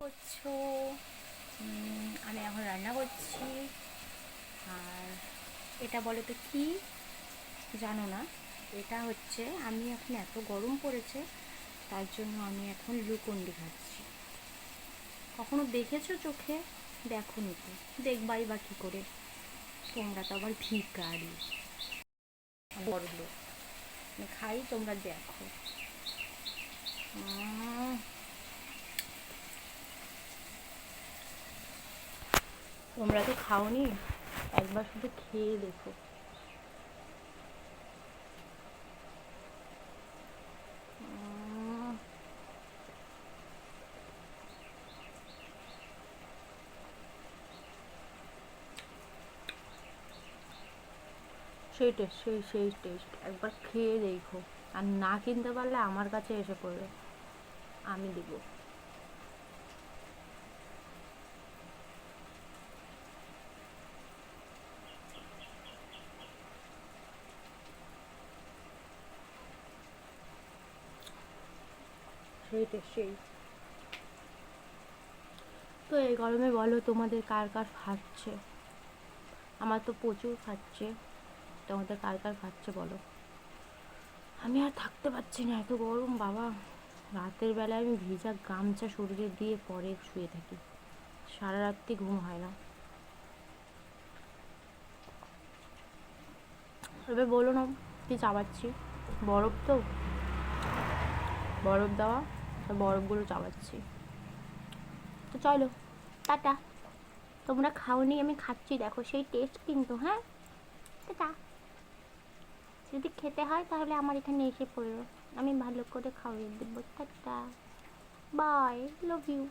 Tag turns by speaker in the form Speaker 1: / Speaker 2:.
Speaker 1: করছ? আমি এখন রান্না করছি। আর এটা বলো তো কি? জানো না। এটা হচ্ছে, আমি এখন এত গরম পড়েছে, তার জন্য আমি এখন লুকন্ডি খাচ্ছি। কখনো দেখেছ চোখে? দেখো নি তো। দেখবাই বা কী করে। তোমরা তো আবার ভিকারি বড় লোক খাই, তোমরা দেখো। তোমরা তো খাওনি? একবার শুধু খেয়ে দেখো। সেই টেস্ট সেই সেই টেস্ট একবার খেয়ে দেখো। আর না কিনতে পারলে আমার কাছে এসে পড়বে। আমি দেবো। টেস্ট সেই তো এই গরমে বলো তোমাদের কার কার খাচ্ছে? আমার তো প্রচুর খাচ্ছে। তোমাদের কার কার খাচ্ছে বলো? আমি আর থাকতে পারছি না, এত গরম, বাবা। রাতের বেলায় আমি ভিজা গামছা শরীরে দিয়ে পরে শুয়ে থাকি। সারা রাত্রি ঘুম হয় না। এবার বলো না, কি চাবাচ্ছি? বরফ তো? বরফ দেওয়া? বরফগুলো চাবাচ্ছি। তো চলো, টাটা। তোমরা খাওনি, আমি খাচ্ছি, দেখো, সেই টেস্ট কিন্তু হ্যাঁ? টাটা। যদি খেতে হয়, তাহলে আমার এখানে এসে পড়ল আমি ভালো করে খাওয়িয়ে দেবো। টাটা। By love you